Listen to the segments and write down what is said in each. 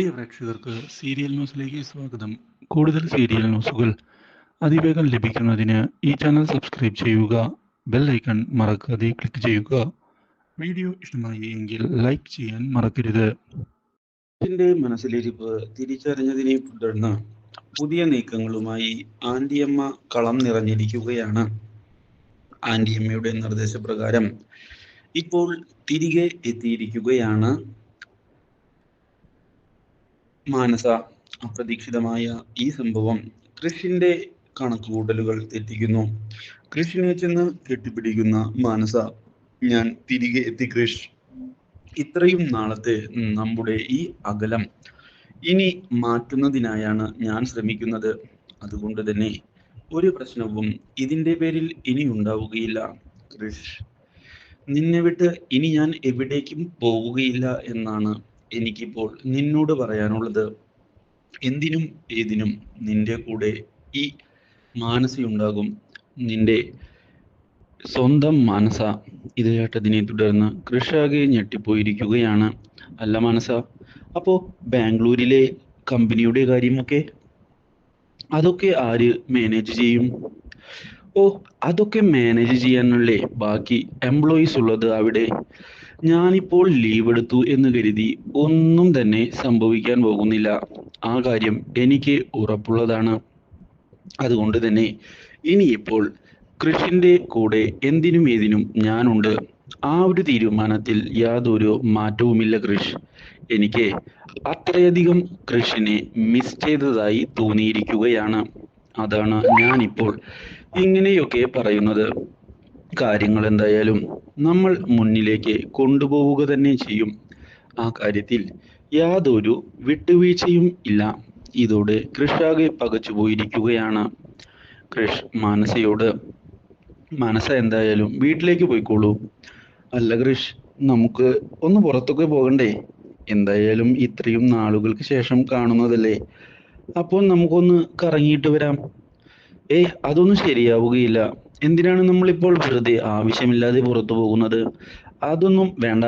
പ്രിയ പ്രേക്ഷകർക്ക് സീരിയൽ ന്യൂസിലേക്ക് സ്വാഗതം. കൂടുതൽ സീരിയൽ ന്യൂസുകൾ അതിവേഗം ലഭിക്കുന്നതിന് ഈ ചാനൽ സബ്സ്ക്രൈബ് ചെയ്യുക ബെൽ ഐക്കൺ മറക്കാതെ ക്ലിക്ക് ചെയ്യുക. വീഡിയോ ഇഷ്ടമായി എങ്കിൽ ലൈക്ക് ചെയ്യാൻ മറക്കരുത്. ന്റെ മനസ്സിലിരിപ്പ് തിരിച്ചറിഞ്ഞതിനെ തുടർന്ന് പുതിയ നീക്കങ്ങളുമായി ആന്റിയമ്മ കളം നിറഞ്ഞിരിക്കുകയാണ്. ആന്റിയമ്മയുടെ നിർദ്ദേശപ്രകാരം ഇപ്പോൾ തിരികെ എത്തിയിരിക്കുകയാണ്. മാനസ അപ്രതീക്ഷിതമായ ഈ സംഭവം കൃഷിന്റെ കണക്കുകൂട്ടലുകൾ തെറ്റിക്കുന്നു. കൃഷിനെ ചെന്ന് കെട്ടിപ്പിടിക്കുന്ന മാനസ ഞാൻ തിരികെ എത്തി കൃഷ്. ഇത്രയും നാളത്തെ നമ്മുടെ ഈ അകലം ഇനി മാറ്റുന്നതിനായാണ് ഞാൻ ശ്രമിക്കുന്നത്. അതുകൊണ്ട് തന്നെ ഒരു പ്രശ്നവും ഇതിന്റെ പേരിൽ ഇനി ഉണ്ടാവുകയില്ല. കൃഷ് നിന്നെ വിട്ട് ഇനി ഞാൻ എവിടേക്കും പോവുകയില്ല എന്നാണ് എനിക്കിപ്പോൾ നിന്നോട് പറയാനുള്ളത് എന്തിനും ഏതിനും നിന്റെ കൂടെ ഈ മാനസിയുണ്ടാകും നിന്റെ സ്വന്തം മാനസ ഇത് കേട്ടതിനെ തുടർന്ന് കൃഷാകെ ഞെട്ടിപ്പോയിരിക്കുകയാണ്. അല്ല മാനസ? അപ്പോ ബാംഗ്ലൂരിലെ കമ്പനിയുടെ കാര്യമൊക്കെ? അതൊക്കെ ആര് മാനേജ് ചെയ്യും? ഓ അതൊക്കെ മാനേജ് ചെയ്യാനുള്ള ബാക്കി എംപ്ലോയീസ് ഉള്ളത് അവിടെ. ഞാനിപ്പോൾ ലീവ് എടുത്തു എന്ന് കരുതി ഒന്നും തന്നെ സംഭവിക്കാൻ പോകുന്നില്ല. ആ കാര്യം എനിക്ക് ഉറപ്പുള്ളതാണ്. അതുകൊണ്ട് തന്നെ ഇനിയിപ്പോൾ കൃഷിന്റെ കൂടെ എന്തിനും ഏതിനും ഞാനുണ്ട്. ആ ഒരു തീരുമാനത്തിൽ യാതൊരു മാറ്റവുമില്ല കൃഷ്. എനിക്ക് അത്രയധികം കൃഷിനെ മിസ് ചെയ്തതായി തോന്നിയിരിക്കുകയാണ്. അതാണ് ഞാനിപ്പോൾ ഇങ്ങനെയൊക്കെ പറയുന്നത്. കാര്യങ്ങൾ എന്തായാലും നമ്മൾ മുന്നിലേക്ക് കൊണ്ടുപോവുക തന്നെ ചെയ്യും. ആ കാര്യത്തിൽ യാതൊരു വിട്ടുവീഴ്ചയും ഇല്ല. ഇതോടെ കൃഷാകെ പകച്ചു പോയിരിക്കുകയാണ്. കൃഷ് മാനസയോട് മാനസ എന്തായാലും വീട്ടിലേക്ക് പോയിക്കോളൂ. അല്ല കൃഷ് നമുക്ക് ഒന്ന് പുറത്തൊക്കെ പോകണ്ടേ? എന്തായാലും ഇത്രയും നാളുകൾക്ക് ശേഷം കാണുന്നതല്ലേ? അപ്പോൾ നമുക്കൊന്ന് കറങ്ങിയിട്ട് വരാം. ഏയ് അതൊന്നും ശരിയാവുകയില്ല എന്തിനാണ് നമ്മളിപ്പോൾ വെറുതെ ആവശ്യമില്ലാതെ പുറത്തു പോകുന്നത്? അതൊന്നും വേണ്ട.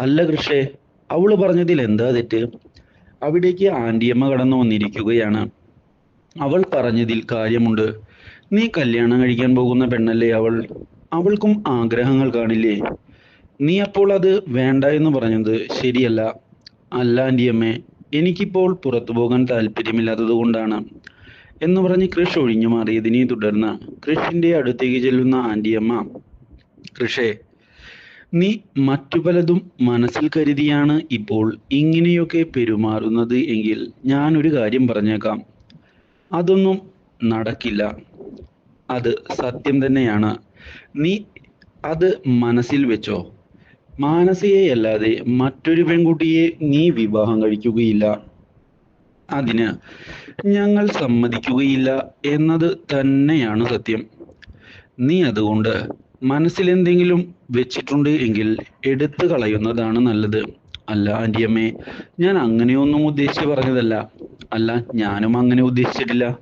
അല്ല കൃഷേ അവൾ പറഞ്ഞതിൽ എന്താ തെറ്റ്? അവിടേക്ക് ആന്റിയമ്മ കടന്നു വന്നിരിക്കുകയാണ്. അവൾ പറഞ്ഞതിൽ കാര്യമുണ്ട്. നീ കല്യാണം കഴിക്കാൻ പോകുന്ന പെണ്ണല്ലേ അവൾ? അവൾക്കും ആഗ്രഹങ്ങൾ കാണില്ലേ? നീ അപ്പോൾ അത് വേണ്ട എന്ന് പറഞ്ഞത് ശരിയല്ല. അല്ല ആന്റിയമ്മേ എനിക്കിപ്പോൾ പുറത്തു പോകാൻ താല്പര്യമില്ലാത്തത് കൊണ്ടാണ്. എന്ന് പറഞ്ഞ് കൃഷ് ഒഴിഞ്ഞു മാറിയതിനെ തുടർന്ന് കൃഷിന്റെ അടുത്തേക്ക് ചെല്ലുന്ന ആന്റിയമ്മ കൃഷേ നീ മറ്റു പലതും മനസ്സിൽ കരുതിയാണ് ഇപ്പോൾ ഇങ്ങനെയൊക്കെ പെരുമാറുന്നത് എങ്കിൽ ഞാൻ ഒരു കാര്യം പറഞ്ഞേക്കാം. അതൊന്നും നടക്കില്ല. അത് സത്യം തന്നെയാണ്. നീ അത് മനസ്സിൽ വെച്ചോ. മാനസിയെ അല്ലാതെ മറ്റൊരു പെൺകുട്ടിയെ നീ വിവാഹം കഴിക്കുകയില്ല. അതിന് ഞങ്ങൾ സമ്മതിക്കുകയില്ല എന്നത് തന്നെയാണ് സത്യം. നീ അതുകൊണ്ട് മനസ്സിൽ എന്തെങ്കിലും വെച്ചിട്ടുണ്ട് എങ്കിൽ എടുത്തു കളയുന്നതാണ് നല്ലത്. അല്ല ആന്റിയമ്മേ ഞാൻ അങ്ങനെയൊന്നും ഉദ്ദേശിച്ച് പറഞ്ഞതല്ല. അല്ല ഞാനും അങ്ങനെ ഉദ്ദേശിച്ചിട്ടില്ല.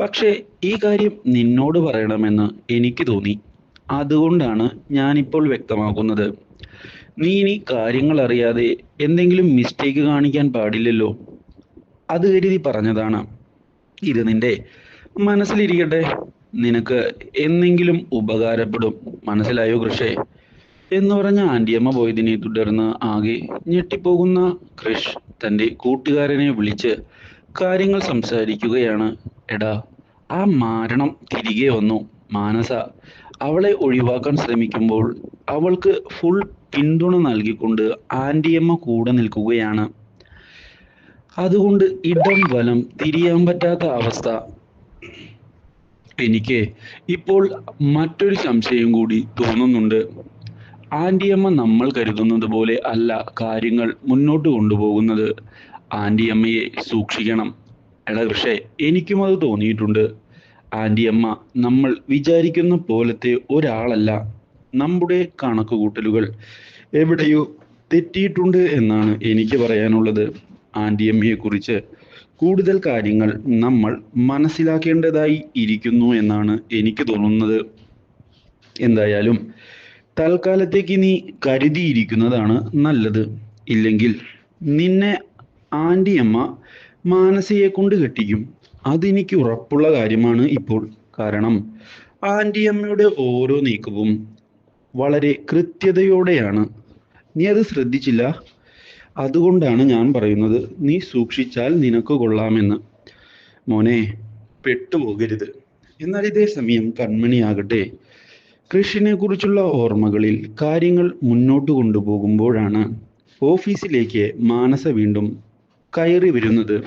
പക്ഷേ ഈ കാര്യം നിന്നോട് പറയണമെന്ന് എനിക്ക് തോന്നി. അതുകൊണ്ടാണ് ഞാനിപ്പോൾ വ്യക്തമാക്കുന്നത്. നീ ഇനി കാര്യങ്ങൾ അറിയാതെ എന്തെങ്കിലും മിസ്റ്റേക്ക് കാണിക്കാൻ പാടില്ലല്ലോ. അത് കരുതി പറഞ്ഞതാണ്. ഇത് നിന്റെ മനസ്സിലിരിക്കട്ടെ. നിനക്ക് എന്നെങ്കിലും ഉപകാരപ്പെടും. മനസ്സിലായോ കൃഷേ? എന്ന് പറഞ്ഞ ആന്റിയമ്മ പോയതിനെ തുടർന്ന് ആകെ ഞെട്ടിപ്പോകുന്ന കൃഷ് തന്റെ കൂട്ടുകാരനെ വിളിച്ച് കാര്യങ്ങൾ സംസാരിക്കുകയാണ്. എടാ ആ മാരണം തിരികെ വന്നു. മാനസ അവളെ ഒഴിവാക്കാൻ ശ്രമിക്കുമ്പോൾ അവൾക്ക് ഫുൾ പിന്തുണ നൽകിക്കൊണ്ട് ആന്റിയമ്മ കൂടെ നിൽക്കുകയാണ്. അതുകൊണ്ട് ഇടം വലം തിരിയാൻ പറ്റാത്ത അവസ്ഥ. എനിക്ക് ഇപ്പോൾ മറ്റൊരു സംശയം കൂടി തോന്നുന്നുണ്ട്. ആന്റിയമ്മ നമ്മൾ കരുതുന്നത് പോലെ അല്ല കാര്യങ്ങൾ മുന്നോട്ട് കൊണ്ടുപോകുന്നത്. ആന്റിയമ്മയെ സൂക്ഷിക്കണം. എടാ പക്ഷേ എനിക്കും അത് തോന്നിയിട്ടുണ്ട്. ആന്റിയമ്മ നമ്മൾ വിചാരിക്കുന്ന പോലത്തെ ഒരാളല്ല. നമ്മുടെ കണക്കുകൂട്ടലുകൾ എവിടെയോ തെറ്റിയിട്ടുണ്ട് എന്നാണ് എനിക്ക് പറയാനുള്ളത്. ആന്റിയമ്മയെ കുറിച്ച് കൂടുതൽ കാര്യങ്ങൾ നമ്മൾ മനസ്സിലാക്കേണ്ടതായി ഇരിക്കുന്നു എന്നാണ് എനിക്ക് തോന്നുന്നത്. എന്തായാലും തൽക്കാലത്തേക്ക് നീ കരുതിയിരിക്കുന്നതാണ് നല്ലത്. ഇല്ലെങ്കിൽ നിന്നെ ആന്റിയമ്മ മാനസയെ കൊണ്ട് കെട്ടിക്കും. അതെനിക്ക് ഉറപ്പുള്ള കാര്യമാണ് ഇപ്പോൾ. കാരണം ആന്റിയമ്മയുടെ ഓരോ നീക്കവും വളരെ കൃത്യതയോടെയാണ്. നീ അത് ശ്രദ്ധിച്ചില്ല? അതുകൊണ്ടാണ് ഞാൻ പറയുന്നത് നീ സൂക്ഷിച്ചാൽ നിനക്ക് കൊള്ളാമെന്ന്. മോനെ പെട്ടുപോകരുത്. എന്നാൽ ഇതേ സമയം കൺമണിയാകട്ടെ. കൃഷിനെ കുറിച്ചുള്ള ഓർമ്മകളിൽ കാര്യങ്ങൾ മുന്നോട്ട് കൊണ്ടുപോകുമ്പോഴാണ് ഓഫീസിലേക്ക് മാനസ വീണ്ടും കയറി വരുന്നത്.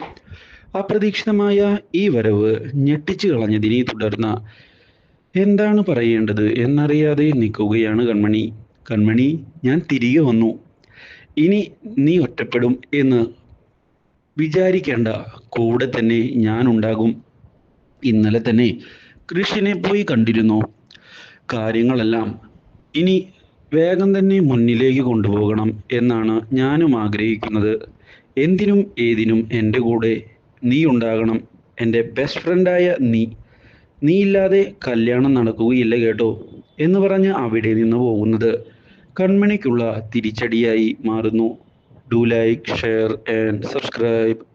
അപ്രതീക്ഷിതമായ ഈ വരവ് ഞെട്ടിച്ചു കളഞ്ഞതിനെ തുടർന്ന് എന്താണ് പറയേണ്ടത് എന്നറിയാതെ നിൽക്കുകയാണ് കൺമണി. കൺമണി ഞാൻ തിരികെ വന്നു. ഇനി നീ ഒറ്റപ്പെടും എന്ന് വിചാരിക്കേണ്ട കൂടെ തന്നെ ഞാൻ ഉണ്ടാകും ഇന്നലെ തന്നെ കൃഷിനെ പോയി കണ്ടിരുന്നു. കാര്യങ്ങളെല്ലാം ഇനി വേഗം തന്നെ മുന്നിലേക്ക് കൊണ്ടുപോകണം എന്നാണ് ഞാനും ആഗ്രഹിക്കുന്നത്. എന്തിനും ഏതിനും എന്റെ കൂടെ നീ ഉണ്ടാകണം. എന്റെ ബെസ്റ്റ് ഫ്രണ്ടായ നീ നീ. ഇല്ലാതെ കല്യാണം നടക്കുകയില്ല കേട്ടോ എന്ന് പറഞ്ഞ് അവിടെ നിന്ന് പോകുന്നത്. കൺമണിക്കുള്ള തിരിച്ചടിയായി മാറുന്നു. Do like share and subscribe